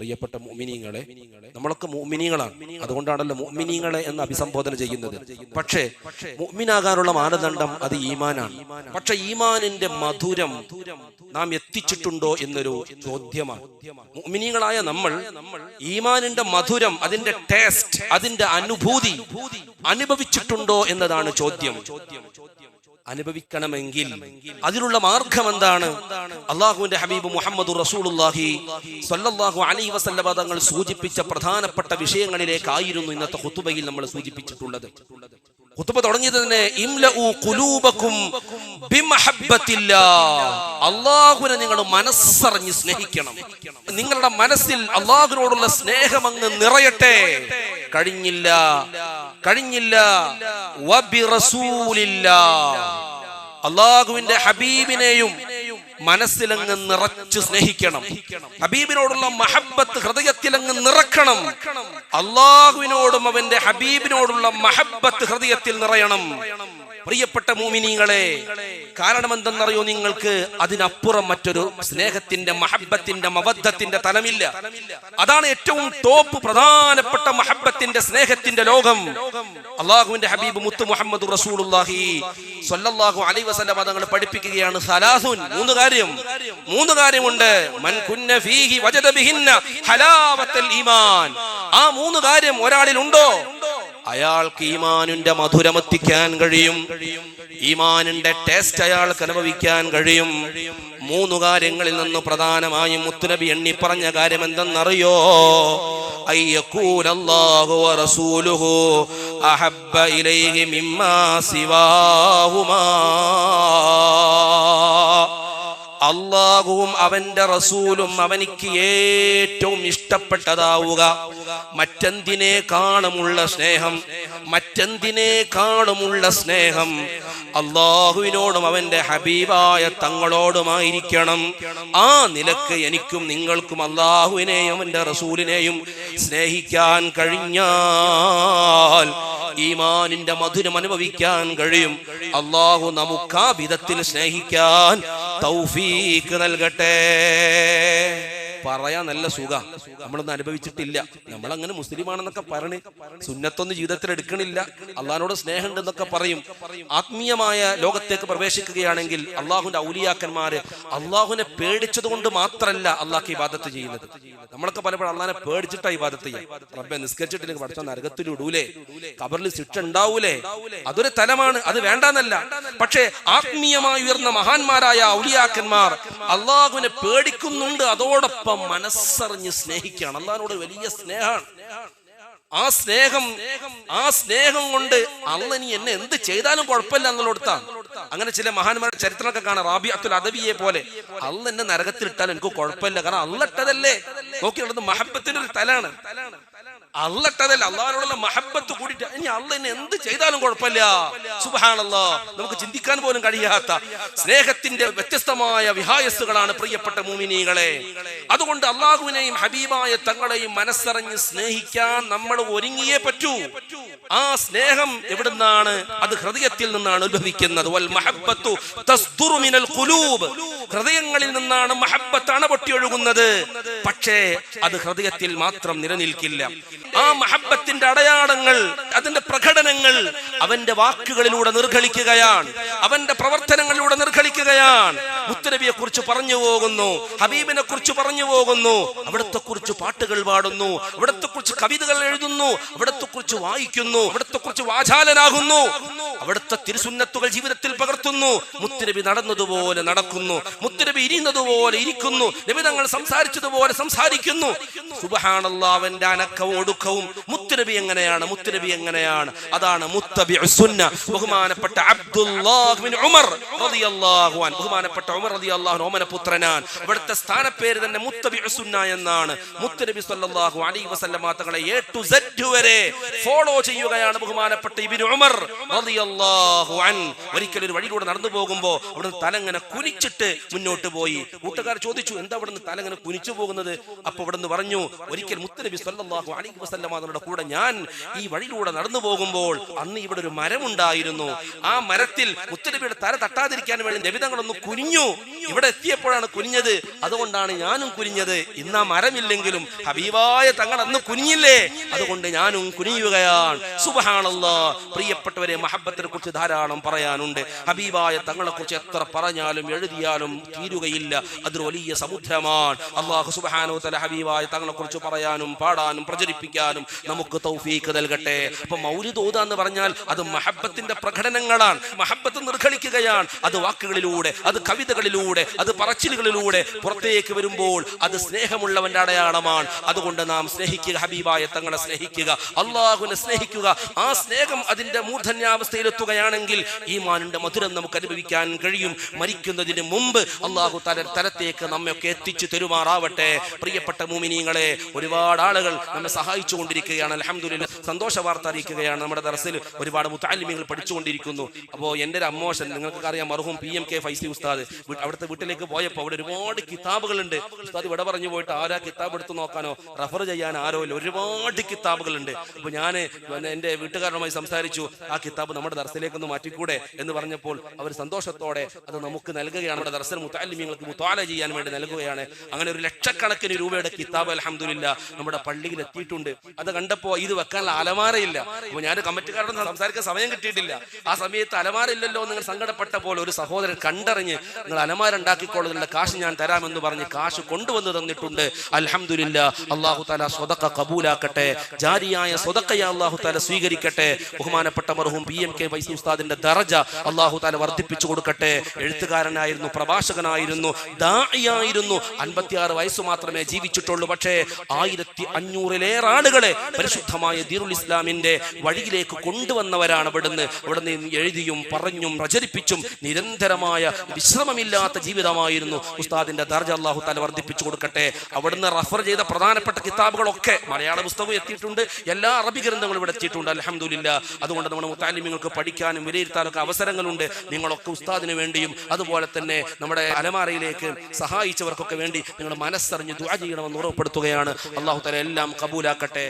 പ്രിയപ്പെട്ട മുഅ്മിനീങ്ങളെ നമ്മളൊക്കെ മുഅ്മിനീങ്ങളാണ് അതുകൊണ്ടാണല്ലോ മുഅ്മിനീങ്ങളെ എന്ന് അഭിസംബോധന ചെയ്യുന്നത്. പക്ഷേ മോമിനാകാനുള്ള മാനദണ്ഡം അത് ഈമാനാണ്. പക്ഷെ ഈമാനിന്റെ മധുരം നാം എത്തിച്ചിട്ടുണ്ടോ എന്നൊരു ചോദ്യമാണ്. മോമിനിയങ്ങളായ നമ്മൾ ഈമാനിന്റെ മധുരം അതിന്റെ ടേസ്റ്റ് അതിന്റെ അനുഭൂതി അനുഭവിച്ചിട്ടുണ്ടോ എന്നതാണ് ചോദ്യം. അനുഭവിക്കണമെങ്കിൽ അതിനുള്ള മാർഗം എന്താണ് അള്ളാഹുവിന്റെ ഹബീബ് മുഹമ്മദ് റസൂലുള്ളാഹി സ്വല്ലല്ലാഹു അലൈഹി വസല്ലമ തങ്ങൾ സൂചിപ്പിച്ച പ്രധാനപ്പെട്ട വിഷയങ്ങളിലേക്കായിരുന്നു ഇന്നത്തെ ഹുത്തുബയിൽ നമ്മൾ സൂചിപ്പിച്ചിട്ടുള്ളത്. ഖുതുബ തുടങ്ങിയത് തന്നെ അള്ളാഹുവിനെ നിങ്ങൾ മനസ്സറിഞ്ഞ് സ്നേഹിക്കണം. നിങ്ങളുടെ മനസ്സിൽ അള്ളാഹുവിനോടുള്ള സ്നേഹം അങ്ങ് നിറയട്ടെ. കഴിഞ്ഞില്ല. കഴിഞ്ഞില്ല. അള്ളാഹുവിന്റെ ഹബീബിനെയും മനസ്സിലങ്ങ് നിറച്ചു സ്നേഹിക്കണം. ഹബീബിനോടുള്ള മഹബത്ത് ഹൃദയത്തിലങ്ങ് നിറക്കണം. അള്ളാഹുവിനോടും അവന്റെ ഹബീബിനോടുള്ള മഹബത്ത് ഹൃദയത്തിൽ നിറയണം. പ്രിയപ്പെട്ട മൂമിനീങ്ങളെ കാരണം എന്തെന്നറിയോ നിങ്ങൾക്ക്? അതിനപ്പുറം മറ്റൊരു സ്നേഹത്തിന്റെ മഹബത്തിന്റെ മബദ്ധത്തിന്റെ തലമില്ല. അതാണ് ഏറ്റവും ടോപ്പ് പ്രധാനപ്പെട്ട മഹബത്തിന്റെ സ്നേഹത്തിന്റെ ലോകം. അള്ളാഹുവിന്റെ ഹബീബ് മുത്തു മുഹമ്മദ് റസൂലുള്ളാഹി സ്വല്ലല്ലാഹു അലൈഹി വസല്ലം പഠിപ്പിക്കുകയാണ് സലാസുൻ. മൂന്ന് കാര്യം. മൂന്ന് കാര്യമുണ്ട്. മൻ കുന്ന ഫീഹി വജദ ബിഹിന്ന ഈമാൻ. ആ മൂന്ന് കാര്യം ഒരാളിൽ ഉണ്ടോ അയാൾക്ക് ഈമാനിന്റെ മധുരമെത്തിക്കാൻ കഴിയും. ഈമാനിന്റെ ടേസ്റ്റ് അയാൾക്ക് അനുഭവിക്കാൻ കഴിയും. മൂന്ന് കാര്യങ്ങളിൽ നിന്ന് പ്രധാനമായും മുത്തുനബി എണ്ണി പറഞ്ഞ കാര്യം എന്തെന്നറിയോ അഹബ്ബ ഇലൈഹി മിമ്മാ സിവാഹുമാ. അള്ളാഹുവും അവന്റെ റസൂലും അവനിക്ക് ഏറ്റവും ഇഷ്ടപ്പെട്ടതാവുക. മറ്റെന്തിനേക്കാളുമുള്ള സ്നേഹം? മറ്റെന്തിനേക്കാളുമുള്ള സ്നേഹം അള്ളാഹുവിനോടും അവന്റെ ഹബീബായ തങ്ങളോടുമായിരിക്കണം. ആ നിലയ്ക്ക് എനിക്കും നിങ്ങൾക്കും അള്ളാഹുവിനെയും അവന്റെ റസൂലിനെയും സ്നേഹിക്കാൻ കഴിഞ്ഞാൽ ഈമാനിന്റെ മധുരം അനുഭവിക്കാൻ കഴിയും. അള്ളാഹു നമുക്ക് ആ വിധത്തിൽ സ്നേഹിക്കാൻ തൗഫീക്ക് നൽകട്ടെ. പറയാൻ നല്ല സുഖ. നമ്മളൊന്നും അനുഭവിച്ചിട്ടില്ല. നമ്മളങ്ങനെ മുസ്ലിമാണെന്നൊക്കെ പറഞ്ഞ് സുന്നത്തൊന്നും ജീവിതത്തിൽ എടുക്കണില്ല. അള്ളഹാനോട് സ്നേഹമുണ്ടെന്നൊക്കെ പറയും. ആത്മീയമായ ലോകത്തേക്ക് പ്രവേശിക്കുകയാണെങ്കിൽ അള്ളാഹുന്റെ ഔലിയാക്കന്മാര് അള്ളാഹുവിനെ പേടിച്ചത് കൊണ്ട് മാത്രമല്ല അള്ളാഹ് ഇബാദത്ത് ചെയ്യുന്നത്. നമ്മളൊക്കെ പലപ്പോഴും അള്ളഹാനെ പേടിച്ചിട്ടാ ഇബാദത്ത് ചെയ്യാം. റബ്ബെ നിസ്കരിച്ചിട്ടില്ലെങ്കിൽ പഠിച്ച നരകത്തിലിടൂലേ കബറിൽ ശിക്ഷ ഉണ്ടാവൂലേ. അതൊരു തലമാണ്. അത് വേണ്ടെന്നല്ല. പക്ഷേ ആത്മീയമായി ഉയർന്ന മഹാന്മാരായ ഔലിയാക്കന്മാർ അള്ളാഹുവിനെ പേടിക്കുന്നുണ്ട്. അതോടൊപ്പം മനസ്സറിഞ്ഞ് സ്നേഹിക്കുകയാണ്. അള്ളാഹിനോട് വലിയ സ്നേഹമാണ്. ആ സ്നേഹം ആ സ്നേഹം കൊണ്ട് അല്ല നീ എന്നെ എന്ത് ചെയ്താലും കുഴപ്പമില്ല എന്നുള്ളടുത്താണ് അങ്ങനെ ചില മഹാന്മാരുടെ ചരിത്രമൊക്കെ കാണാം. റാബി അബ്ദുൽ അദവിയെ പോലെ. അല്ല എന്നെ നരകത്തിൽ ഇട്ടാലും എനിക്ക് കുഴപ്പമില്ല. കാരണം അള്ളട്ടതല്ലേ നോക്കിയുള്ളത് മഹബത്തിന്റെ ഒരു തലാണ്. അല്ലട്ടതല്ല അള്ളാഹിനോടുള്ള മഹബത്ത് കൂടിയിട്ട് ഇനി അള്ള എന്നെ എന്ത് ചെയ്താലും കുഴപ്പമില്ല. സുബഹാണല്ലോ നമുക്ക് ചിന്തിക്കാൻ പോലും കഴിയാത്ത സ്നേഹത്തിന്റെ വ്യത്യസ്തമായ വിഹായസ്സുകളാണ് പ്രിയപ്പെട്ട മൂമിനികളെ അതുകൊണ്ട് അള്ളാഹുവിനെയും ഹബീബായ തങ്ങളെയും മനസ്സറിഞ്ഞ് സ്നേഹിക്കാൻ നമ്മൾ ഒരുങ്ങിയേ പറ്റൂ. ആ സ്നേഹം എവിടുന്നാണ്? അത് ഹൃദയത്തിൽ നിന്നാണ് ഉത്ഭവിക്കുന്നത്. ഹൃദയങ്ങളിൽ നിന്നാണ് മഹബ്ബത്ത് അണപൊട്ടി ഒഴുകുന്നത് പക്ഷേ അത് ഹൃദയത്തിൽ മാത്രം നിലനിൽക്കില്ല. ആ മഹബത്തിന്റെ അടയാളങ്ങൾ അതിന്റെ പ്രകടനങ്ങൾ അവന്റെ വാക്കുകളിലൂടെ നിർഗളിക്കുകയാണ് അവന്റെ പ്രവർത്തനങ്ങളിലൂടെ നിർഗളിക്കുകയാണ് മുത്തനബിയെ കുറിച്ച് പറഞ്ഞു പോകുന്നു ഹബീബിനെ കുറിച്ച് പറഞ്ഞു പോകുന്നു അവിടത്തെ കുറിച്ച് പാട്ടുകൾ പാടുന്നു അവിടത്തെ കുറിച്ച് കവിതകൾ എഴുതുന്നു അവിടത്തെ കുറിച്ച് വായിക്കുന്നു അവിടത്തെ കുറിച്ച് വാചാലനാകുന്നു. അവിടുത്തെ തിരുസുന്നത്തുകൾ ജീവിതത്തിൽ പകർത്തുന്നു. മുത്തുനബി നടന്നതുപോലെ നടക്കുന്നു. മുത്തുനബി ഇരിയുന്നതുപോലെ ഇരിക്കുന്നു. നബി തങ്ങൾ സംസാരിച്ചതുപോലെ സംസാരിക്കുന്നു. സുബഹാനല്ലാവന്റെ അനക്കവും ഒടുക്കവും. മുത്തുനബി എങ്ങനെയാണ്? മുത്തുനബി എങ്ങനെയാണ്? അതാണ് മുത്തബി സുന്ന. ബഹുമാനപ്പെട്ട അബ്ദുല്ലാഹുബിൻ ഉമർ റളിയല്ലാഹു അൻഹു. ബഹുമാനപ്പെട്ട ഉമർ റളിയല്ലാഹു ഓമന പുത്രനാൻ അവിടുത്തെ സ്ഥാനപ്പേര് തന്നെ മുത്തബി സുന്ന എന്നാണ്. മുത്തുനബി സല്ലല്ലാഹു അലൈഹി വസല്ലമ തങ്ങളെ എ ടു സെഡ് വരെ ഫോളോ ചെയ്യുകയാണ് ബഹുമാനപ്പെട്ട ഇബ്നു ഉമർ റളിയല്ലാഹു ഒരിക്കൽ ഒരു വഴിയിലൂടെ നടന്നു പോകുമ്പോൾ അവിടുന്ന് തലങ്ങനെ കുനിച്ചിട്ട് മുന്നോട്ട് പോയി. കൂട്ടുകാർ ചോദിച്ചു എന്താ അവിടുന്ന് തലങ്ങനെ കുനിച്ചു പോകുന്നത്? അപ്പൊ അവിടുന്ന് പറഞ്ഞു ഒരിക്കൽ മുത്തനബി സല്ലല്ലാഹു അലൈഹി വസല്ലമയുടെ കൂടെ ഞാൻ ഈ വഴിയിലൂടെ നടന്നു പോകുമ്പോൾ അന്ന് ഇവിടെ ഒരു മരമുണ്ടായിരുന്നു. ആ മരത്തിൽ മുത്തനബിയുടെ തല തട്ടാതിരിക്കാൻ വേണ്ടി നബിതങ്ങളൊന്ന് കുനിഞ്ഞു. ഇവിടെ എത്തിയപ്പോഴാണ് കുനിഞ്ഞത്. അതുകൊണ്ടാണ് ഞാനും കുനിഞ്ഞത്. ഇന്ന് ആ മരമില്ലെങ്കിലും ഹബീബായ തങ്ങൾ അന്ന് കുനിഞ്ഞില്ലേ? അതുകൊണ്ട് ഞാനും കുനിയുകയാണ്. സുബഹാണല്ലോ പ്രിയപ്പെട്ടവരെ മഹബത്തിനെ കുറിച്ച് ധാരാളം പറയാനുണ്ട്. ഹബീബായ തങ്ങളെ കുറിച്ച് എത്ര പറഞ്ഞാലും എഴുതിയാലും തീരുകയില്ല. അതൊരു വലിയ സമുദ്രമാണ്. അള്ളാഹു സുബാനോ തല ഹബീബായ തങ്ങളെ കുറിച്ച് പറയാനും പാടാനും പ്രചരിപ്പിക്കാനും നമുക്ക് തൗഫീക്ക് നൽകട്ടെ. അപ്പൊ മൗലിദ് എന്ന് പറഞ്ഞാൽ അത് മഹബത്തിന്റെ പ്രകടനങ്ങളാണ്. മഹബത്ത് നിർഗളിക്കുകയാണ് അത് വാക്കുകളിലൂടെ അത് കവിതകളിലൂടെ അത് പറച്ചിലുകളിലൂടെ പുറത്തേക്ക് വരുമ്പോൾ അത് സ്നേഹമുള്ളവന്റെ അടയാളമാണ്. അതുകൊണ്ട് നാം സ്നേഹിക്കുക ഹബീബായ തങ്ങളെ സ്നേഹിക്കുക അള്ളാഹുവിനെ സ്നേഹിക്കുക. ആ സ്നേഹം അതിന്റെ മൂർധന്യാവസ്ഥയിലെത്തുകയാണെങ്കിൽ ഈ മാനിന്റെ മധുരം നമുക്ക് അനുഭവിക്കാൻ കഴിയും. മരിക്കുന്നതിന് മുമ്പ് അള്ളാഹു തല തലത്തേക്ക് നമ്മയൊക്കെ എത്തിച്ചു തരുമാറാവട്ടെ. പ്രിയപ്പെട്ട മൂമിനീങ്ങളെ ഒരുപാട് ആളുകൾ നമ്മെ സഹായിച്ചു കൊണ്ടിരിക്കുകയാണ്. അലഹമുല്ല സന്തോഷ വാർത്ത അറിയിക്കുകയാണ് നമ്മുടെ ദർസിൽ. ഒരുപാട് മുത്താലിമികൾ പഠിച്ചുകൊണ്ടിരിക്കുന്നു അപ്പോൾ എന്റെ ഒരു അമ്മോഷൻ നിങ്ങൾക്ക് അറിയാം മറുഹും പി എം കെ ഫൈസി ഉസ്താദ്. അവിടുത്തെ വീട്ടിലേക്ക് പോയപ്പോൾ അവിടെ ഒരുപാട് കിതാബുകളുണ്ട്. ഉസ്താദ് ഇവിടെ പറഞ്ഞു പോയിട്ട് ആരാ കിതാബ് എടുത്ത് നോക്കാനോ? റഫർ ചെയ്യാൻ ആരോ ഇല്ല. ഒരുപാട് കിതാബുകളുണ്ട്. അപ്പോൾ ഞാൻ എന്റെ വീട്ടുകാരനുമായി സംസാരിച്ചു. ആ കിതാബ് നമ്മുടെ ദർസിലേക്ക് ഒന്ന് മാറ്റിക്കൂടെ എന്ന് പറഞ്ഞപ്പോൾ അവർ സന്തോഷത്തോടെ അത് നമുക്ക് നൽകുകയാണ്. നമ്മുടെ ദർസൽ മുത്താലിമ്യങ്ങൾക്ക് മുത്താല ചെയ്യാൻ വേണ്ടി നൽകുകയാണ്. അങ്ങനെ ഒരു ലക്ഷക്കണക്കിന് രൂപയുടെ കിതാബ് അലഹമില്ല നമ്മുടെ പള്ളിയിൽ എത്തിയിട്ടുണ്ട് അത് കണ്ടപ്പോൾ ഇത് വെക്കാനുള്ള അലമാരയില്ല. അപ്പൊ ഞാൻ കമ്മിറ്റിക്കാരോട് സംസാരിക്കാൻ സമയം കിട്ടിയിട്ടില്ല. ആ സമയത്ത് അലമാര ഇല്ലല്ലോ നിങ്ങൾ സങ്കടപ്പെട്ടപ്പോൾ ഒരു സഹോദരൻ കണ്ടറിഞ്ഞ് നിങ്ങൾ അലമാര ഉണ്ടാക്കിക്കൊള്ളുന്നുള്ള കാശ് ഞാൻ തരാമെന്ന് പറഞ്ഞ് കാശ് കൊണ്ടുവന്ന് തന്നിട്ടുണ്ട്. അൽഹംദുലില്ല അള്ളാഹു താല സ്വതക്ക കബൂലാക്കട്ടെ. ജാരിയായ സ്വതക്കയ അള്ളാഹു താല സ്വീകരിക്കട്ടെ. ബഹുമാനപ്പെട്ട മറുഹും പി എം കെ വൈസി ഉസ്താദിന്റെ ദറജ അള്ളാഹു താല വർദ്ധിപ്പിച്ചു കൊടുക്കട്ടെ. എഴുത്തുകാരനായിരുന്നു പ്രഭാഷകനായിരുന്നു ദായിയായിരുന്നു അൻപത്തിയാറ് വയസ്സ് മാത്രമേ ജീവിച്ചിട്ടുള്ളൂ. പക്ഷേ ആയിരത്തി അഞ്ഞൂറിലേറെ ആളുകളെ പരിശുദ്ധമായ ദീറുൽ ഇസ്ലാമിന്റെ വഴിയിലേക്ക് കൊണ്ടുവന്നവരാണ് ഇവിടുന്ന്. ഇവിടുന്ന് എഴുതിയും പറഞ്ഞും പ്രചരിപ്പിച്ചും നിരന്തരമായ വിശ്രമമില്ലാത്ത ജീവിതമായിരുന്നു ഉസ്താദിന്റെ ദർജ അള്ളാഹു താല വർദ്ധിപ്പിച്ചു കൊടുക്കട്ടെ. അവിടുന്ന് റഫർ ചെയ്ത പ്രധാനപ്പെട്ട കിതാബുകളൊക്കെ മലയാള പുസ്തകവും എത്തിയിട്ടുണ്ട്. എല്ലാ അറബി ഗ്രന്ഥങ്ങളും ഇവിടെ എത്തിയിട്ടുണ്ട്. അലഹമുല്ല അതുകൊണ്ട് നമ്മുടെ മുത്താലിമ്യങ്ങൾക്ക് പഠിക്കാനും വിലയിരുത്താനൊക്കെ അവസരങ്ങളുണ്ട്. നിങ്ങളൊക്കെ ഉസ്താദിന് വേണ്ടിയും അതുപോലെ തന്നെ നമ്മുടെ അലമാറയിലേക്ക് സഹായിച്ചവർക്കൊക്കെ വേണ്ടി നിങ്ങൾ മനസ്സറിഞ്ഞ് ദുആ ചെയ്യണമെന്ന് ഉറപ്പെടുത്തുകയാണ് അള്ളാഹു തല എല്ലാം കബൂലാക്കട്ടെ.